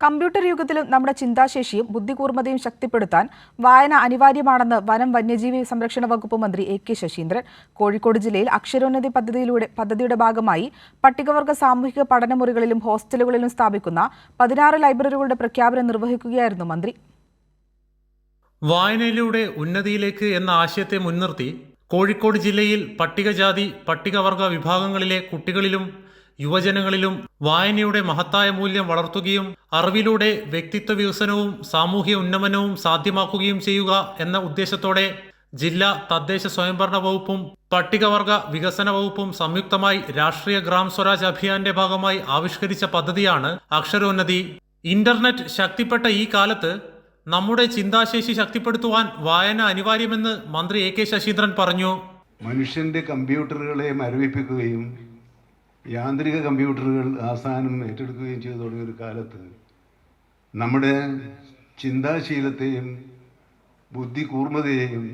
Computer യുഗത്തിലും നമ്മുടെ ചിന്താശേഷിയും ബുദ്ധികൂർമ്മതയും ശക്തിപ്പെടുത്താൻ വായന അനിവാര്യമാണെന്ന് വനം വന്യജീവി സംരക്ഷണ വകുപ്പ് മന്ത്രി എ കെ ശശീന്ദ്രൻ. കോഴിക്കോട് ജില്ലയിൽ അക്ഷരോന്നതി പദ്ധതിയിലൂടെ പദ്ധതിയുടെ ഭാഗമായി പട്ടികവർഗ സാമൂഹിക പഠനമുറികളിലും ഹോസ്റ്റലുകളിലും സ്ഥാപിക്കുന്ന പതിനാറ് ലൈബ്രറികളുടെ പ്രഖ്യാപനം നിർവഹിക്കുകയായിരുന്നു മന്ത്രി. വായനയിലൂടെ ഉന്നതിയിലേക്ക് എന്ന ആശയത്തെ മുൻനിർത്തി കോഴിക്കോട് ജില്ലയിൽ പട്ടികജാതി പട്ടികവർഗ വിഭാഗങ്ങളിലെ കുട്ടികളിലും യുവജനങ്ങളിലും വായനയുടെ മഹത്തായ മൂല്യം വളർത്തുകയും അറിവിലൂടെ വ്യക്തിത്വ വികസനവും സാമൂഹ്യ ഉന്നമനവും സാധ്യമാക്കുകയും ചെയ്യുക എന്ന ഉദ്ദേശത്തോടെ ജില്ലാ തദ്ദേശ സ്വയംഭരണ വകുപ്പും പട്ടികവർഗ വികസന വകുപ്പും സംയുക്തമായി രാഷ്ട്രീയ ഗ്രാം സ്വരാജ് അഭിയാന്റെ ഭാഗമായി ആവിഷ്കരിച്ച പദ്ധതിയാണ് അക്ഷരോന്നതി. ഇന്റർനെറ്റ് ശക്തിപ്പെട്ട ഈ കാലത്ത് നമ്മുടെ ചിന്താശേഷി ശക്തിപ്പെടുത്തുവാൻ വായന അനിവാര്യമെന്ന് മന്ത്രി എ കെ ശശീന്ദ്രൻ പറഞ്ഞു. മനുഷ്യന്റെ കമ്പ്യൂട്ടറുകളെ മരവിപ്പിക്കുകയും യാന്ത്രിക കമ്പ്യൂട്ടറുകൾ ആസാനം ഏറ്റെടുക്കുകയും ചെയ്തു തുടങ്ങിയ ഒരു കാലത്ത് നമ്മുടെ ചിന്താശീലത്തെയും ബുദ്ധി കൂർമ്മതയെയും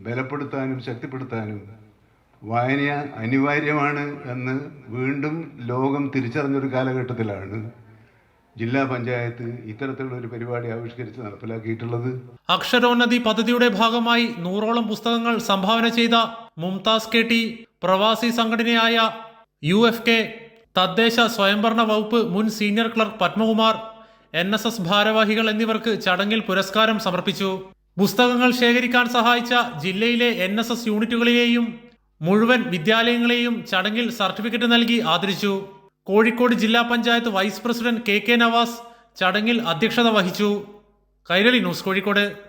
ബലപ്പെടുത്താനും ശക്തിപ്പെടുത്താനും വായന അനിവാര്യമാണ് എന്ന് വീണ്ടും ലോകം തിരിച്ചറിഞ്ഞൊരു കാലഘട്ടത്തിലാണ് ജില്ലാ പഞ്ചായത്ത് ഇത്തരത്തിലുള്ള ഒരു പരിപാടി ആവിഷ്കരിച്ച് നടപ്പിലാക്കിയിട്ടുള്ളത്. അക്ഷരോന്നതി പദ്ധതിയുടെ ഭാഗമായി നൂറോളം പുസ്തകങ്ങൾ സംഭാവന ചെയ്ത മുംതാസ് കെ ടി പ്രവാസി സംഘടനയായ യു എഫ് കെ തദ്ദേശ സ്വയംഭരണ വകുപ്പ് മുൻ senior clerk Padmakumar N S S ഭാരവാഹികൾ എന്നിവർക്ക് ചടങ്ങിൽ പുരസ്കാരം സമർപ്പിച്ചു. പുസ്തകങ്ങൾ ശേഖരിക്കാൻ സഹായിച്ച ജില്ലയിലെ എൻ എസ് എസ് യൂണിറ്റുകളെയും മുഴുവൻ വിദ്യാലയങ്ങളെയും ചടങ്ങിൽ സർട്ടിഫിക്കറ്റ് നൽകി ആദരിച്ചു. കോഴിക്കോട് ജില്ലാ panchayat vice president K K Navas ചടങ്ങിൽ അധ്യക്ഷത വഹിച്ചു. കൈരളി ന്യൂസ് കോഴിക്കോട്.